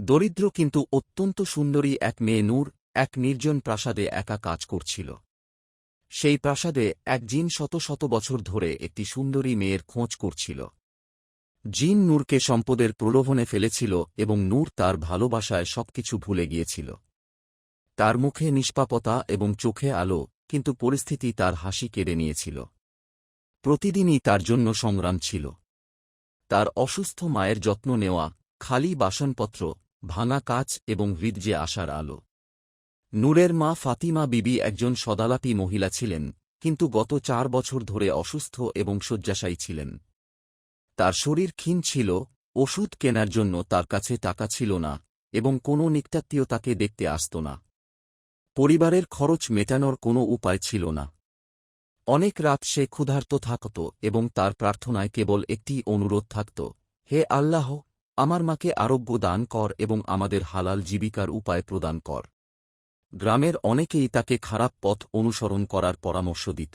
দরিদ্র কিন্তু অত্যন্ত সুন্দরী এক মেয়ে নূর, এক নির্জন প্রাসাদে একা কাজ করছিল। সেই প্রাসাদে এক জিন শত শত বছর ধরে একটি সুন্দরী মেয়ের খোঁজ করছিল। জিন নূরকে সম্পদের প্রলোভনে ফেলেছিল এবং নূর তার ভালোবাসায় সবকিছু ভুলে গিয়েছিল। তার মুখে নিষ্পাপতা এবং চোখে আলো, কিন্তু পরিস্থিতি তার হাসি কেড়ে নিয়েছিল। প্রতিদিনই তার জন্য সংগ্রাম ছিল। তার অসুস্থ মায়ের যত্ন নেওয়া, খালি বাসনপত্র ভাঙা কাচ এবং হৃদয়ে আসার আলো। নূরের মা ফাতিমা বিবি একজন সদালাপী মহিলা ছিলেন, কিন্তু গত চার বছর ধরে অসুস্থ এবং শয্যাশায়ী ছিলেন। তার শরীর ক্ষীণ ছিল, ওষুধ কেনার জন্য তার কাছে টাকা ছিল না এবং কোনো নিকটাত্মীয় তাকে দেখতে আসত না। পরিবারের খরচ মেটানোর কোনো উপায় ছিল না। অনেক রাত সে ক্ষুধার্ত থাকত এবং তার প্রার্থনায় কেবল একটি অনুরোধ থাকত, হে আল্লাহ আমার মাকে আরোগ্য দান কর এবং আমাদের হালাল জীবিকার উপায় প্রদান কর। গ্রামের অনেকেই তাকে খারাপ পথ অনুসরণ করার পরামর্শ দিত।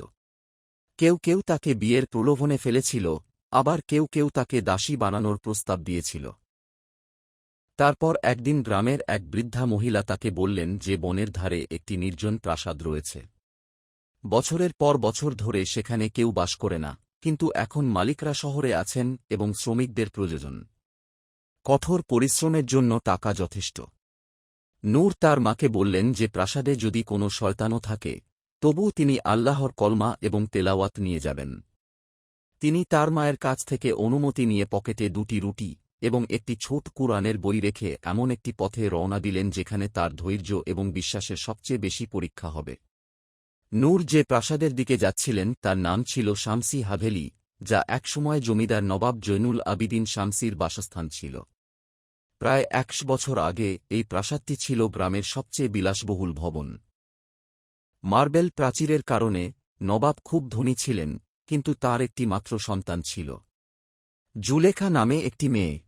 কেউ কেউ তাকে বিয়ের প্রলোভনে ফেলেছিল, আবার কেউ কেউ তাকে দাসী বানানোর প্রস্তাব দিয়েছিল। তারপর একদিন গ্রামের এক বৃদ্ধা মহিলা তাকে বললেন যে বনের ধারে একটি নির্জন প্রাসাদ রয়েছে। বছরের পর বছর ধরে সেখানে কেউ বাস করে না, কিন্তু এখন মালিকরা শহরে আছেন এবং শ্রমিকদের প্রয়োজন। কঠোর পরিশ্রমের জন্য টাকা যথেষ্ট। নূর তার মাকে বললেন যে প্রাসাদে যদি কোনো শয়তানও থাকে, তবুও তিনি আল্লাহর কলমা এবং তেলাওয়াত নিয়ে যাবেন। তিনি তার মায়ের কাছ থেকে অনুমতি নিয়ে পকেটে দুটি রুটি এবং একটি ছোট কুরআনের বই রেখে এমন একটি পথে রওনা দিলেন যেখানে তার ধৈর্য এবং বিশ্বাসের সবচেয়ে বেশি পরীক্ষা হবে। নূর যে প্রাসাদের দিকে যাচ্ছিলেন, তার নাম ছিল শামসি হাভেলি, যা একসময় জমিদার নবাব জৈনুল আবিদিন শামসির বাসস্থান ছিল। প্রায় একশ বছর আগে এই প্রাসাদটি ছিল গ্রামের সবচেয়ে বিলাসবহুল ভবন। মার্বেল প্রাচীরের কারণে নবাব খুব ধনী ছিলেন, কিন্তু তার একটি মাত্র সন্তান ছিল। জুলেখা নামে একটি মেয়ে।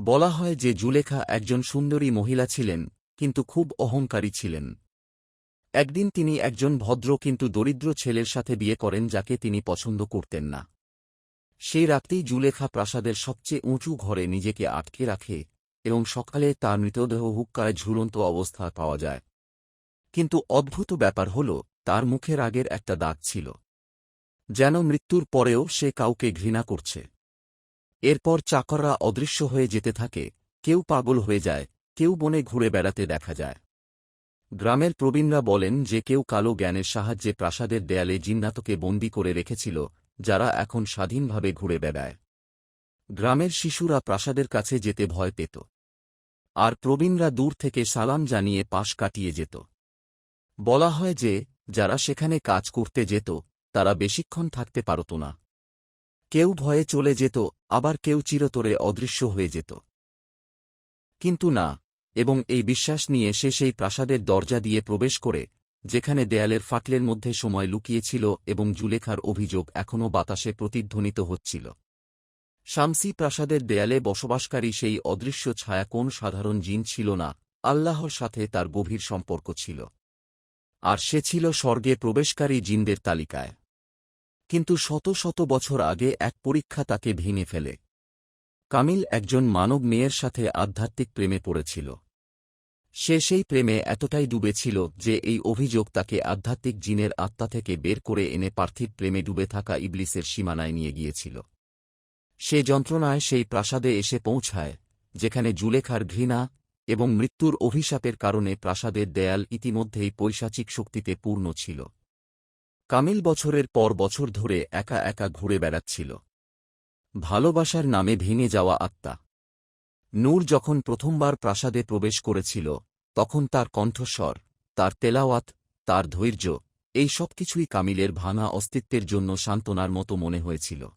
বলা হয় যে জুলেখা একজন সুন্দরী মহিলা ছিলেন, কিন্তু খুব অহংকারী ছিলেন। একদিন তিনি একজন ভদ্র কিন্তু দরিদ্র ছেলের সাথে বিয়ে করেন যাকে তিনি পছন্দ করতেন না। সেই রাতেই জুলেখা প্রাসাদের সবচেয়ে উঁচু ঘরে নিজেকে আটকে রাখে এবং সকালে তার মৃতদেহ হুক্কায় ঝুলন্ত অবস্থা পাওয়া যায়। কিন্তু অদ্ভুত ব্যাপার হল, তার মুখের আগের একটা দাগ ছিল। যেন মৃত্যুর পরেও সে কাউকে ঘৃণা করছে। এরপর চাকররা অদৃশ্য হয়ে যেতে থাকে, কেউ পাগল হয়ে যায়, কেউ বনে ঘুরে বেড়াতে দেখা যায়। গ্রামের প্রবীণরা বলেন যে কেউ কালো জ্ঞানের সাহায্যে প্রাসাদের দেয়ালে জিন্নাতকে বন্দি করে রেখেছিল, যারা এখন স্বাধীনভাবে ঘুরে বেড়ায়। গ্রামের শিশুরা প্রাসাদের কাছে যেতে ভয় পেত। আর প্রবীণরা দূর থেকে সালাম জানিয়ে পাশ কাটিয়ে যেত। বলা হয় যে, যারা সেখানে কাজ করতে যেত, তারা বেশিক্ষণ থাকতে পারত না। কেউ ভয়ে চলে যেত, আবার কেউ চিরতরে অদৃশ্য হয়ে যেত। কিন্তু না, এবং এই বিশ্বাস নিয়ে সে সেই প্রাসাদের দরজা দিয়ে প্রবেশ করে, যেখানে দেয়ালের ফাটলের মধ্যে সময় লুকিয়েছিল এবং জুলেখার অভিযোগ এখনও বাতাসে প্রতিধ্বনিত হচ্ছিল। শামসি প্রাসাদের দেয়ালে বসবাসকারী সেই অদৃশ্য ছায়া কোন সাধারণ জিন ছিল না, আল্লাহর সাথে তার গভীর সম্পর্ক ছিল। আর সে ছিল স্বর্গে প্রবেশকারী জিনদের তালিকায়। কিন্তু শত শত বছর আগে এক পরীক্ষা তাকে ভেঙে ফেলে। কামিল একজন মানব মেয়ের সাথে আধ্যাত্মিক প্রেমে পড়েছিল। সে সেই প্রেমে এতটাই ডুবেছিল যে এই অভিযোগ তাকে আধ্যাত্মিক জিনের আত্মা থেকে বের করে এনে পার্থিব প্রেমে ডুবে থাকা ইবলিসের সীমানায় নিয়ে গিয়েছিল। সে যন্ত্রণায় সেই প্রাসাদে এসে পৌঁছায়, যেখানে জুলেখার ঘৃণা এবং মৃত্যুর অভিশাপের কারণে প্রাসাদের দেয়াল ইতিমধ্যেই পৈশাচিক শক্তিতে পূর্ণ ছিল। কামিল বছরের পর বছর ধরে একা একা ঘুরে বেড়াচ্ছিল। ভালোবাসার নামে ভেঙে যাওয়া আত্মা। নূর যখন প্রথমবার প্রাসাদে প্রবেশ করেছিল, তখন তার কণ্ঠস্বর, তার তেলাওয়াত, তার ধৈর্য, এই সব কিছুই কামিলের ভাঙা অস্তিত্বের জন্য সান্ত্বনার মতো মনে হয়েছিল।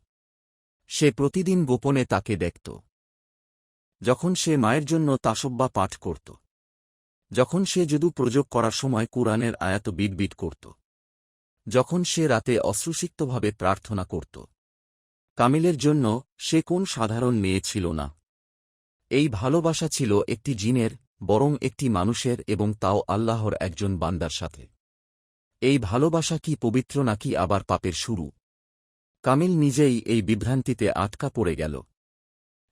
সে প্রতিদিন গোপনে তাকে দেখত। যখন সে মায়ের জন্য তাসব্বা পাঠ করত। যখন সে যদু প্রযোগ করার সময় কুরআনের আয়াত বিটবিট করত। যখন সে রাতে অশ্রুসিক্তভাবে প্রার্থনা করত। কামিলের জন্য সে কোন সাধারণ মেয়ে ছিল না। এই ভালোবাসা ছিল একটি জিনের, বরং একটি মানুষের এবং তাও আল্লাহর একজন বান্দার সাথে। এই ভালোবাসা কি পবিত্র নাকি আবার পাপের শুরু? কামিল নিজেই এই বিভ্রান্তিতে আটকা পড়ে গেল।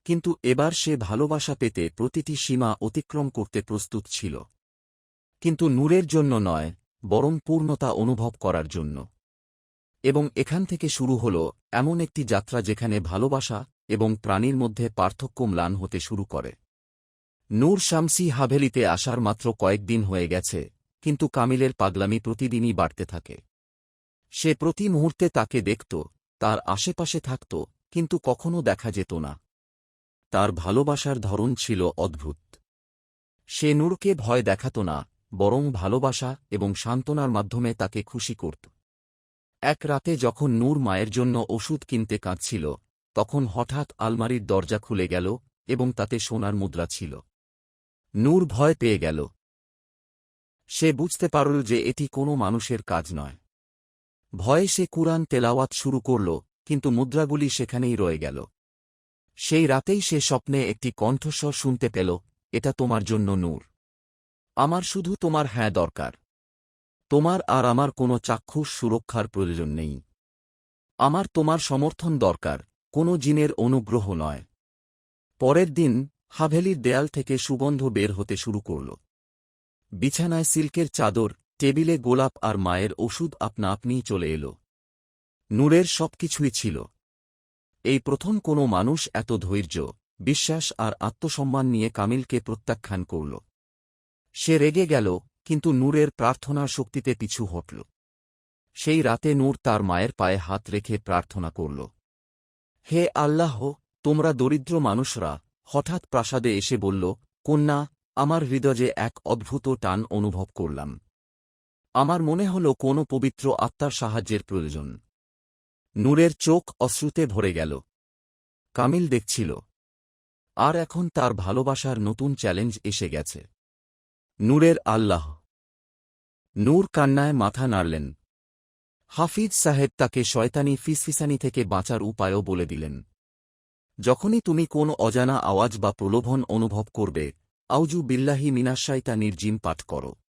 কিন্তু এবার সে ভালোবাসা পেতে প্রতিটি সীমা অতিক্রম করতে প্রস্তুত ছিল। কিন্তু নূরের জন্য নয়, বরং পূর্ণতা অনুভব করার জন্য। এবং এখান থেকে শুরু হল এমন একটি যাত্রা যেখানে ভালোবাসা এবং প্রাণীর মধ্যে পার্থক্য ম্লান হতে শুরু করে। নূর শামসি হাভেলিতে আসার মাত্র কয়েকদিন হয়ে গেছে, কিন্তু কামিলের পাগলামি প্রতিদিনই বাড়তে থাকে। সে প্রতি মুহূর্তে তাকে দেখত তার আশেপাশে থাকত, কিন্তু কখনো দেখা যেত না। তার ভালোবাসার ধরন ছিল অদ্ভুত। সে নূরকে ভয় দেখাত না, বরং ভালোবাসা এবং সান্ত্বনার মাধ্যমে তাকে খুশি করত। এক রাতে যখন নূর মায়ের জন্য ওষুধ কিনতে কাঁদছিল, তখন হঠাৎ আলমারির দরজা খুলে গেল এবং তাতে সোনার মুদ্রা ছিল। নূর ভয় পেয়ে গেল। সে বুঝতে পারল যে এটি কোনো মানুষের কাজ নয়। ভয়ে সে কুরআন তেলাওয়াত শুরু করল, কিন্তু মুদ্রাগুলি সেখানেই রয়ে গেল। সেই রাতেই সে স্বপ্নে একটি কণ্ঠস্বর শুনতে পেল, এটা তোমার জন্য নূর। আমার শুধু তোমার হ্যাঁ দরকার। তোমার আর আমার কোনো চাক্ষুষ সুরক্ষার প্রয়োজন নেই। আমার তোমার সমর্থন দরকার, কোনো জিনের অনুগ্রহ নয়। পরের দিন হাভেলির দেয়াল থেকে সুগন্ধ বের হতে শুরু করল। বিছানায় সিল্কের চাদর টেবিলে গোলাপ আর মায়ের ওষুধ আপনা আপনিই চলে এল। নূরের সবকিছুই ছিল। এই প্রথম কোনো মানুষ এত ধৈর্য, বিশ্বাস আর আত্মসম্মান নিয়ে কামিলকে প্রত্যাখ্যান করল। সে রেগে গেল, কিন্তু নূরের প্রার্থনার শক্তিতে পিছু হটল। সেই রাতে নূর তার মায়ের পায়ে হাত রেখে প্রার্থনা করল। হে আল্লাহ, তোমরা দরিদ্র মানুষরা, হঠাৎ প্রাসাদে এসে বলল, কন্যা, আমার হৃদয়ে এক অদ্ভুত টান অনুভব করলাম। আমার মনে হল কোনো পবিত্র আত্মার সাহায্যের প্রয়োজন। নূরের চোখ অশ্রুতে ভরে গেল। কামিল দেখছিল। আর এখন তার ভালোবাসার নতুন চ্যালেঞ্জ এসে গেছে। নূরের আল্লাহ। নূর কান্নায় মাথা নাড়লেন। হাফিজ সাহেব তাকে শয়তানি ফিসফিসানি থেকে বাঁচার উপায়ও বলে দিলেন। যখনই তুমি কোন অজানা আওয়াজ বা প্রলোভন অনুভব করবে আউজু বিল্লাহি মিনাশাইতা নির্জিম পাঠ করো।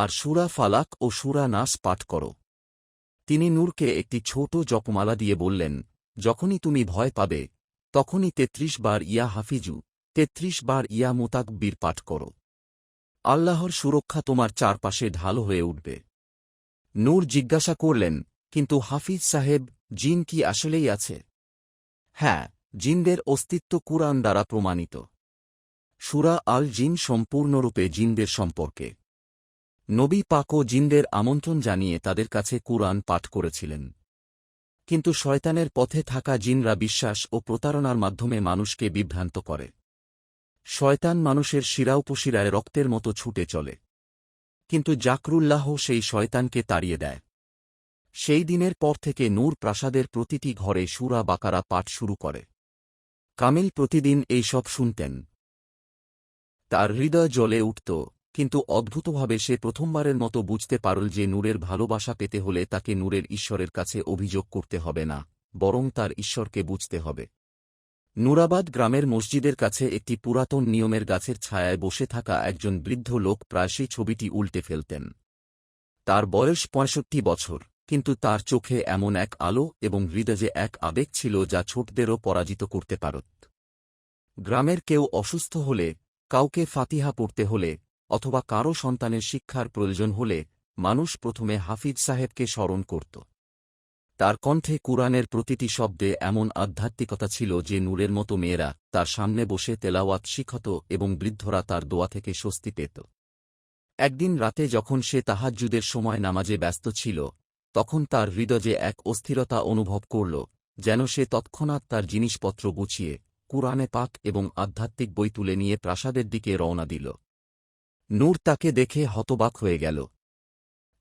আর সুরা ফালাক ও সুরা নাস পাঠ করো। তিনি নূরকে একটি ছোট জপমালা দিয়ে বললেন, যখনই তুমি ভয় পাবে, তখনই তেত্রিশ বার ইয়া হাফিজু, তেত্রিশ বার ইয়া মোতাকবীর পাঠ করো। আল্লাহর সুরক্ষা তোমার চারপাশে ঢাল হয়ে উঠবে। নূর জিজ্ঞাসা করলেন, কিন্তু হাফিজ সাহেব, জিন কি আসলেই আছে? হ্যাঁ জিনদের অস্তিত্ব কুরআন দ্বারা প্রমাণিত। সুরা আল জিন সম্পূর্ণরূপে জিনদের সম্পর্কে। নবী পাকও জিনদের আমন্ত্রণ জানিয়ে তাদের কাছে কুরআন পাঠ করেছিলেন। কিন্তু শয়তানের পথে থাকা জিনরা বিশ্বাস ও প্রতারণার মাধ্যমে মানুষকে বিভ্রান্ত করে। শয়তান মানুষের শিরা উপশিরায় রক্তের মতো ছুটে চলে। কিন্তু জাকরুল্লাহ সেই শয়তানকে তাড়িয়ে দেয়। সেই দিনের পর থেকে নূর প্রাসাদের প্রতিটি ঘরে সুরা বাকারা পাঠ শুরু করে। কামিল প্রতিদিন এই সব শুনতেন। তার হৃদয় জ্বলে উঠত। কিন্তু অদ্ভুতভাবে সে প্রথমবারের মতো বুঝতে পারল যে নূরের ভালোবাসা পেতে হলে তাকে নূরের ঈশ্বরের কাছে অভিযোগ করতে হবে না, বরং তার ঈশ্বরকে বুঝতে হবে। নুরাবাদ গ্রামের মসজিদের কাছে একটি পুরাতন নিয়মের গাছের ছায়ায় বসে থাকা একজন বৃদ্ধ লোক প্রায়শই ছবিটি উল্টে ফেলতেন। তার বয়স পঁয়ষট্টি বছর, কিন্তু তার চোখে এমন এক আলো এবং হৃদয়ে এক আবেগ ছিল যা ছোটদেরও পরাজিত করতে পারত। গ্রামের কেউ অসুস্থ হলে, কাউকে ফাতিহা পড়তে হলে অথবা কারও সন্তানের শিক্ষার প্রয়োজন হলে মানুষ প্রথমে হাফিজ সাহেবকে স্মরণ করত। তার কণ্ঠে কুরআনের প্রতিটি শব্দে এমন আধ্যাত্মিকতা ছিল যে নূরের মতো মেয়েরা তার সামনে বসে তেলাওয়াত শিখত এবং বৃদ্ধরা তার দোয়া থেকে স্বস্তি পেত। একদিন রাতে যখন সে তাহাজ্জুদের সময় নামাজে ব্যস্ত ছিল, তখন তার হৃদয়ে এক অস্থিরতা অনুভব করল, যেন সে তৎক্ষণাৎ তার জিনিসপত্র গুছিয়ে কুরআনে পাক এবং আধ্যাত্মিক বই তুলে নিয়ে প্রাসাদের দিকে রওনা দিল। নূর তাকে দেখে হতবাক হয়ে গেল।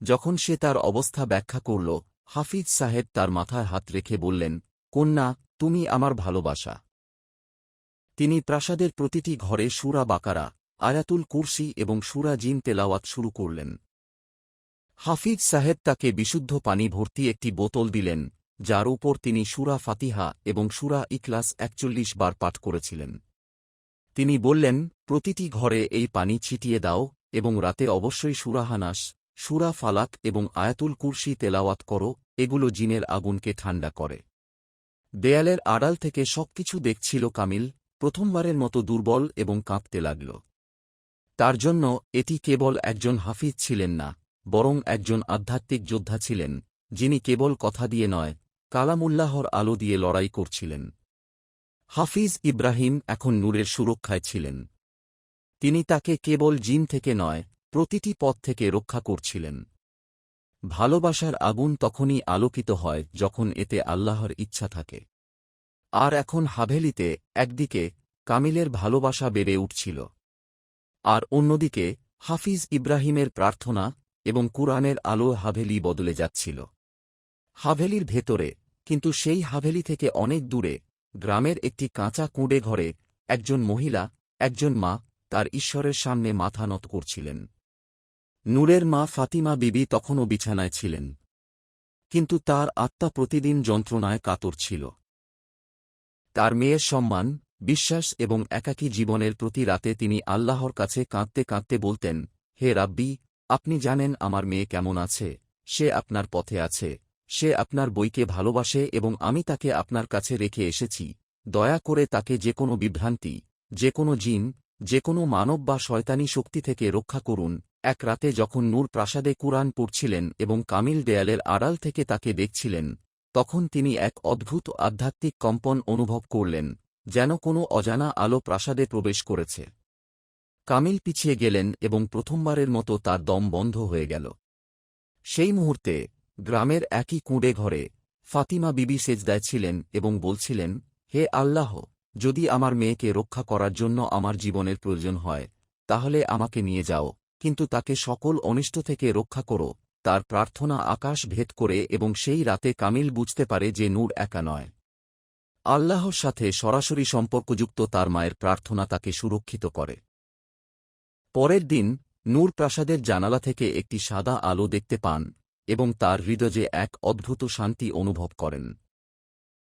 যখন সে তার অবস্থা ব্যাখ্যা করল, হাফিজ সাহেব তার মাথায় হাত রেখে বললেন, কন্যা, তুমি আমার ভালোবাসা। তিনি প্রাসাদের প্রতিটি ঘরে সুরা বাকারা, আয়াতুল কুরসি এবং সুরা জিন তেলাওয়াত শুরু করলেন। হাফিজ সাহেব তাকে বিশুদ্ধ পানি ভর্তি একটি বোতল দিলেন, যার উপর তিনি সুরা ফাতিহা এবং সুরা ইকলাস একচল্লিশ বার পাঠ করেছিলেন। তিনি বললেন, প্রতিটি ঘরে এই পানি ছিটিয়ে দাও এবং রাতে অবশ্যই সুরাহানাস সুরা ফালাক এবং আয়াতুল কুরসি তেলাওয়াত করো, এগুলো জিনের আগুনকে ঠান্ডা করে। দেয়ালের আড়াল থেকে সবকিছু দেখছিল কামিল, প্রথমবারের মতো দুর্বল এবং কাঁপতে লাগল। তার জন্য এটি কেবল একজন হাফিজ ছিলেন না, বরং একজন আধ্যাত্মিক যোদ্ধা ছিলেন, যিনি কেবল কথা দিয়ে নয়, কালামুল্লাহর আলো দিয়ে লড়াই করছিলেন। হাফিজ ইব্রাহিম এখন নূরের সুরক্ষায় ছিলেন। তিনি তাকে কেবল জিন থেকে নয়, প্রতিটি পথ থেকে রক্ষা করছিলেন। ভালোবাসার আগুন তখনই আলোকিত হয় যখন এতে আল্লাহর ইচ্ছা থাকে। আর এখন হাভেলিতে একদিকে কামিলের ভালোবাসা বেড়ে উঠছিল, আর অন্যদিকে হাফিজ ইব্রাহিমের প্রার্থনা এবং কুরআনের আলো হাভেলি বদলে যাচ্ছিল। হাভেলির ভেতরে, কিন্তু সেই হাভেলি থেকে অনেক দূরে গ্রামের একটি কাঁচা কুঁড়ে ঘরে একজন মহিলা, একজন মা তার ঈশ্বরের সামনে মাথা নত করছিলেন। নূরের মা ফাতিমা বিবি তখনও বিছানায় ছিলেন। কিন্তু তার আত্মা প্রতিদিন যন্ত্রণায় কাতর ছিল। তার মেয়ের সম্মান, বিশ্বাস এবং একাকী জীবনের প্রতি রাতে তিনি আল্লাহর কাছে কাঁদতে কাঁদতে বলতেন, হে রাব্বি, আপনি জানেন আমার মেয়ে কেমন আছে, সে আপনার পথে আছে সে আপনার বইকে ভালোবাসে এবং আমি তাকে আপনার কাছে রেখে এসেছি। দয়া করে তাকে যে কোনো বিভ্রান্তি, যে কোনো জিন, যে কোনো মানব বা শয়তানি শক্তি থেকে রক্ষা করুন। এক রাতে যখন নূর প্রাসাদে কুরআন পড়ছিলেন এবং কামিল দেয়ালের আড়াল থেকে তাকে দেখছিলেন, তখন তিনি এক অদ্ভুত আধ্যাত্মিক কম্পন অনুভব করলেন, যেন কোনো অজানা আলো প্রাসাদে প্রবেশ করেছে। কামিল পিছিয়ে গেলেন এবং প্রথমবারের মতো তার দম বন্ধ হয়ে গেল। সেই মুহূর্তে গ্রামের একই কুঁড়ে ঘরে ফাতিমা বিবি সেজদায় ছিলেন এবং বলছিলেন, হে আল্লাহ, যদি আমার মেয়েকে রক্ষা করার জন্য আমার জীবনের প্রয়োজন হয়, তাহলে আমাকে নিয়ে যাও। কিন্তু তাকে সকল অনিষ্ট থেকে রক্ষা করো। তার প্রার্থনা আকাশ ভেদ করে এবং সেই রাতে কামিল বুঝতে পারে যে নূর একা নয়। আল্লাহর সাথে সরাসরি সম্পর্কযুক্ত তার মায়ের প্রার্থনা তাকে সুরক্ষিত করে। পরের দিন নূর প্রাসাদের জানালা থেকে একটি সাদা আলো দেখতে পান এবং তার হৃদয়ে এক অদ্ভুত শান্তি অনুভব করেন।